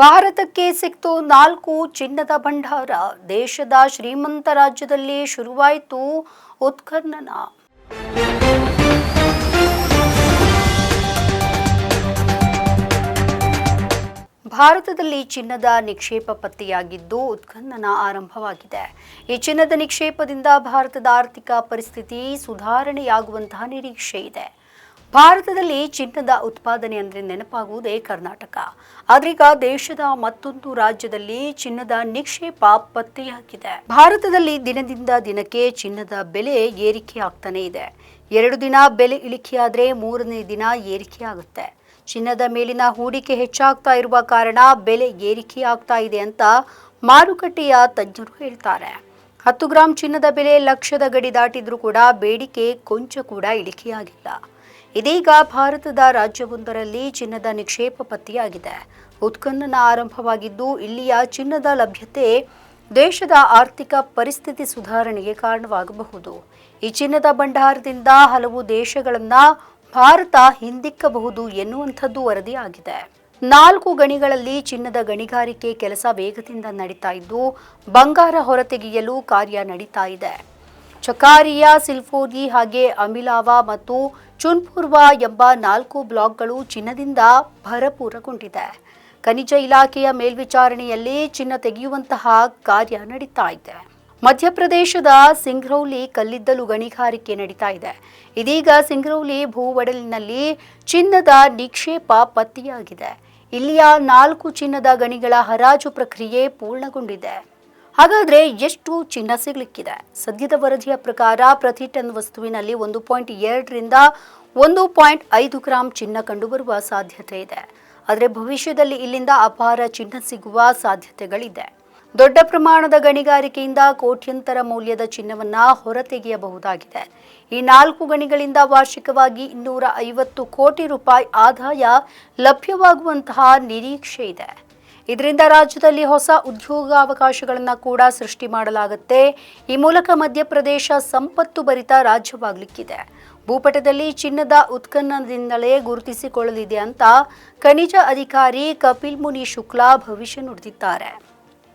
ಭಾರತಕ್ಕೆ ಸಿಕ್ತು ನಾಲ್ಕು ಚಿನ್ನದ ಭಂಡಾರ. ದೇಶದ ಶ್ರೀಮಂತ ರಾಜ್ಯದಲ್ಲಿ ಶುರುವಾಯಿತು ಉತ್ಖನನ. ಭಾರತದಲ್ಲಿ ಚಿನ್ನದ ನಿಕ್ಷೇಪ ಪತ್ತೆಯಾಗಿದ್ದು ಉತ್ಖನನ ಆರಂಭವಾಗಿದೆ. ಈ ಚಿನ್ನದ ನಿಕ್ಷೇಪದಿಂದ ಭಾರತದ ಆರ್ಥಿಕ ಪರಿಸ್ಥಿತಿ ಸುಧಾರಣೆಯಾಗುವಂತಹ ನಿರೀಕ್ಷೆ ಇದೆ. ಭಾರತದಲ್ಲಿ ಚಿನ್ನದ ಉತ್ಪಾದನೆ ಅಂದರೆ ನೆನಪಾಗುವುದೇ ಕರ್ನಾಟಕ. ಆದ್ರೀಗ ದೇಶದ ಮತ್ತೊಂದು ರಾಜ್ಯದಲ್ಲಿ ಚಿನ್ನದ ನಿಕ್ಷೇಪ ಪತ್ತೆಯಾಗಿದೆ. ಭಾರತದಲ್ಲಿ ದಿನದಿಂದ ದಿನಕ್ಕೆ ಚಿನ್ನದ ಬೆಲೆ ಏರಿಕೆ ಆಗ್ತಾನೆ ಇದೆ. ಎರಡು ದಿನ ಬೆಲೆ ಇಳಿಕೆಯಾದ್ರೆ ಮೂರನೇ ದಿನ ಏರಿಕೆ ಆಗುತ್ತೆ. ಚಿನ್ನದ ಮೇಲಿನ ಹೂಡಿಕೆ ಹೆಚ್ಚಾಗ್ತಾ ಇರುವ ಕಾರಣ ಬೆಲೆ ಏರಿಕೆ ಆಗ್ತಾ ಇದೆ ಅಂತ ಮಾರುಕಟ್ಟೆಯ ತಜ್ಞರು ಹೇಳ್ತಾರೆ. ಹತ್ತು ಗ್ರಾಂ ಚಿನ್ನದ ಬೆಲೆ ಲಕ್ಷದ ಗಡಿ ದಾಟಿದ್ರೂ ಕೂಡ ಬೇಡಿಕೆ ಕೊಂಚ ಕೂಡ ಇಳಿಕೆಯಾಗಿಲ್ಲ. ಇದೀಗ ಭಾರತದ ರಾಜ್ಯವೊಂದರಲ್ಲಿ ಚಿನ್ನದ ನಿಕ್ಷೇಪ ಪತ್ತೆಯಾಗಿದೆ. ಉತ್ಖನನ ಆರಂಭವಾಗಿದ್ದು, ಇಲ್ಲಿಯ ಚಿನ್ನದ ಲಭ್ಯತೆ ದೇಶದ ಆರ್ಥಿಕ ಪರಿಸ್ಥಿತಿ ಸುಧಾರಣೆಗೆ ಕಾರಣವಾಗಬಹುದು. ಈ ಚಿನ್ನದ ಭಂಡಾರದಿಂದ ಹಲವು ದೇಶಗಳನ್ನ ಭಾರತ ಹಿಂದಿಕ್ಕಬಹುದು ಎನ್ನುವಂಥದ್ದು ವರದಿಯಾಗಿದೆ. ನಾಲ್ಕು ಗಣಿಗಳಲ್ಲಿ ಚಿನ್ನದ ಗಣಿಗಾರಿಕೆ ಕೆಲಸ ವೇಗದಿಂದ ನಡೀತಾ ಇದ್ದು, ಬಂಗಾರ ಹೊರತೆಗೆಯಲು ಕಾರ್ಯ ನಡೀತಾ ಇದೆ. ಚಕಾರಿಯಾ ಸಿಲ್ಫೋಗಿ ಹಾಗೆ ಅಮಿಲಾವಾ ಮತ್ತು ಚುನ್ಪುರ್ವಾ ಎಂಬ ನಾಲ್ಕು ಬ್ಲಾಕ್ಗಳು ಚಿನ್ನದಿಂದ ಭರಪೂರಗೊಂಡಿದೆ. ಖನಿಜ ಇಲಾಖೆಯ ಮೇಲ್ವಿಚಾರಣೆಯಲ್ಲಿ ಚಿನ್ನ ತೆಗೆಯುವಂತಹ ಕಾರ್ಯ ನಡೀತಾ ಇದೆ. ಮಧ್ಯಪ್ರದೇಶದ ಸಿಂಗ್ರೌಲಿ ಕಲ್ಲಿದ್ದಲು ಗಣಿಗಾರಿಕೆ ನಡೀತಾ ಇದೆ. ಇದೀಗ ಸಿಂಗ್ರೌಲಿ ಭೂವಡಲಿನಲ್ಲಿ ಚಿನ್ನದ ನಿಕ್ಷೇಪ ಪತ್ತೆಯಾಗಿದೆ. ಇಲ್ಲಿಯ ನಾಲ್ಕು ಚಿನ್ನದ ಗಣಿಗಳ ಹರಾಜು ಪ್ರಕ್ರಿಯೆ ಪೂರ್ಣಗೊಂಡಿದೆ. ಹಾಗಾದ್ರೆ ಎಷ್ಟು ಚಿನ್ನ ಸಿಗಲಿಕ್ಕಿದೆ? ಸದ್ಯದ ವರದಿಯ ಪ್ರಕಾರ ಪ್ರತಿ ಟನ್ ವಸ್ತುವಿನಲ್ಲಿ ಒಂದು ಪಾಯಿಂಟ್ ಎರಡರಿಂದ ಒಂದು ಪಾಯಿಂಟ್ ಐದು ಗ್ರಾಂ ಚಿನ್ನ ಕಂಡುಬರುವ ಸಾಧ್ಯತೆ ಇದೆ. ಆದರೆ ಭವಿಷ್ಯದಲ್ಲಿ ಇಲ್ಲಿಂದ ಅಪಾರ ಚಿನ್ನ ಸಿಗುವ ಸಾಧ್ಯತೆಗಳಿದೆ. ದೊಡ್ಡ ಪ್ರಮಾಣದ ಗಣಿಗಾರಿಕೆಯಿಂದ ಕೋಟ್ಯಂತರ ಮೌಲ್ಯದ ಚಿನ್ನವನ್ನು ಹೊರತೆಗೆಯಬಹುದಾಗಿದೆ. ಈ ನಾಲ್ಕು ಗಣಿಗಳಿಂದ ವಾರ್ಷಿಕವಾಗಿ ಇನ್ನೂರ ಐವತ್ತು ಕೋಟಿ ರೂಪಾಯಿ ಆದಾಯ ಲಭ್ಯವಾಗುವಂತಹ ನಿರೀಕ್ಷೆ ಇದೆ. ಇದರಿಂದ ರಾಜ್ಯದಲ್ಲಿ ಹೊಸ ಉದ್ಯೋಗಾವಕಾಶಗಳನ್ನು ಕೂಡ ಸೃಷ್ಟಿ ಮಾಡಲಾಗುತ್ತೆ. ಈ ಮೂಲಕ ಮಧ್ಯಪ್ರದೇಶ ಸಂಪತ್ತು ಭರಿತ ರಾಜ್ಯವಾಗಲಿಕ್ಕಿದೆ. ಭೂಪಟದಲ್ಲಿ ಚಿನ್ನದ ಉತ್ಖನನದಿಂದಲೇ ಗುರುತಿಸಿಕೊಳ್ಳಲಿದೆ ಅಂತ ಖನಿಜ ಅಧಿಕಾರಿ ಕಪಿಲ್ ಮುನಿ ಶುಕ್ಲಾ ಭವಿಷ್ಯ ನುಡಿದಿದ್ದಾರೆ.